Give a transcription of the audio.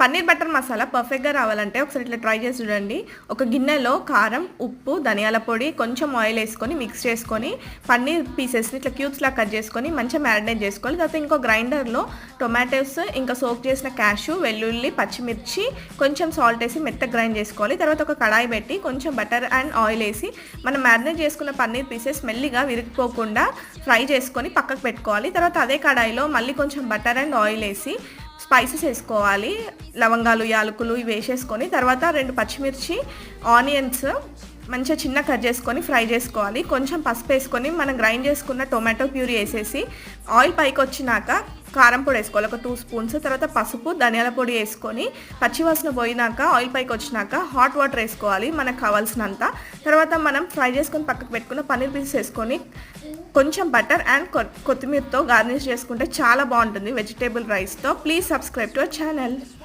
Paneer butter masala పర్ఫెక్ట్గా రావాలంటే ఒకసారి ఇట్లా ట్రై చేసి చూడండి. ఒక గిన్నెలో కారం ఉప్పు ధనియాల పొడి కొంచెం ఆయిల్ వేసుకొని మిక్స్ చేసుకొని పన్నీర్ పీసెస్ని ఇట్లా క్యూబ్స్లా కట్ చేసుకొని మంచిగా మ్యారినేట్ చేసుకోవాలి. తర్వాత ఇంకో గ్రైండర్లో టొమాటోస్ ఇంకా సోక్ చేసిన క్యాషు వెల్లుల్లి పచ్చిమిర్చి కొంచెం సాల్ట్ వేసి మెత్త గ్రైండ్ చేసుకోవాలి. తర్వాత ఒక కడాయి పెట్టి కొంచెం బటర్ అండ్ ఆయిల్ వేసి మనం మ్యారినేట్ చేసుకున్న పన్నీర్ పీసెస్ మెల్లిగా విరిగిపోకుండా ఫ్రై చేసుకొని పక్కకు పెట్టుకోవాలి. తర్వాత అదే కడాయిలో మళ్ళీ కొంచెం బటర్ అండ్ ఆయిల్ వేసి స్పైసెస్ వేసుకోవాలి లవంగాలు యాలకులు ఇవి వేసేసుకొని తర్వాత రెండు పచ్చిమిర్చి ఆనియన్స్ మంచిగా చిన్న కట్ చేసుకొని ఫ్రై చేసుకోవాలి. కొంచెం పసుపు వేసుకొని మనం గ్రైండ్ చేసుకున్న టొమాటో ప్యూరీ వేసేసి ఆయిల్ పైకి వచ్చినాక కారం పొడి వేసుకోవాలి. ఒక టూ స్పూన్స్ తర్వాత పసుపు ధనియాల పొడి వేసుకొని పచ్చివాసన పోయినాక ఆయిల్ పైకి వచ్చినాక హాట్ వాటర్ వేసుకోవాలి మనకు కావాల్సినంత. తర్వాత మనం ఫ్రై చేసుకొని పక్కకు పెట్టుకున్న పన్నీర్ పీసెస్ వేసుకొని కొంచెం బటర్ అండ్ కొత్తిమీరతో గార్నిష్ చేసుకుంటే చాలా బాగుంటుంది వెజిటేబుల్ రైస్తో please subscribe to our channel